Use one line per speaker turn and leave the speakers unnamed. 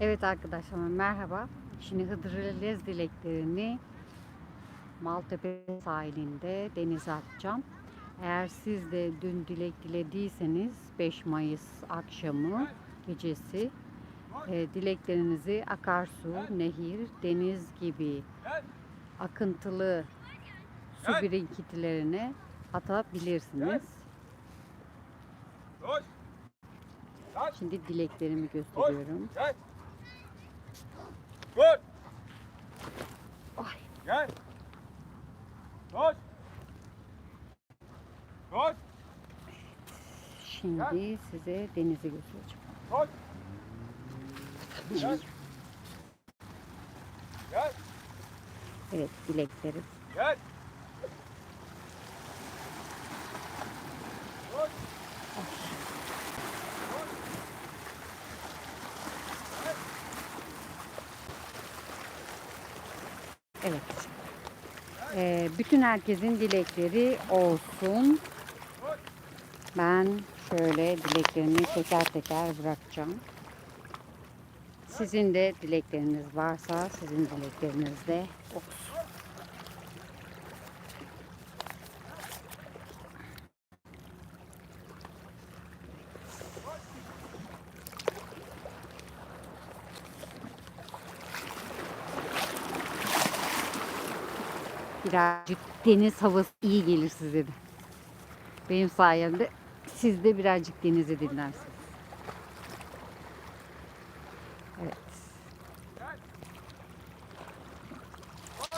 Evet arkadaşlar merhaba. Şimdi Hıdrellez dileklerini Maltepe sahilinde denize atacağım. Eğer siz de dün dilek dilediyseniz 5 Mayıs akşamı gecesi e, dileklerinizi akarsu, nehir, deniz gibi akıntılı su birikintilerine atabilirsiniz. Şimdi dileklerimi gösteriyorum.
Gel. Dur.
Ay.
Gel. Koş. Koş.
Şimdi size denizi göstereceğim.
Koş. Gel. Gel.
Evet dileklerim.
Gel. Koş.
Evet. Ee, bütün herkesin dilekleri olsun. Ben şöyle dileklerimi teker teker bırakacağım. Sizin de dilekleriniz varsa sizin dilekleriniz de olsun. Birazcık deniz havası iyi gelir size de. Benim sayemde siz de birazcık denizi dinlersiniz. Evet.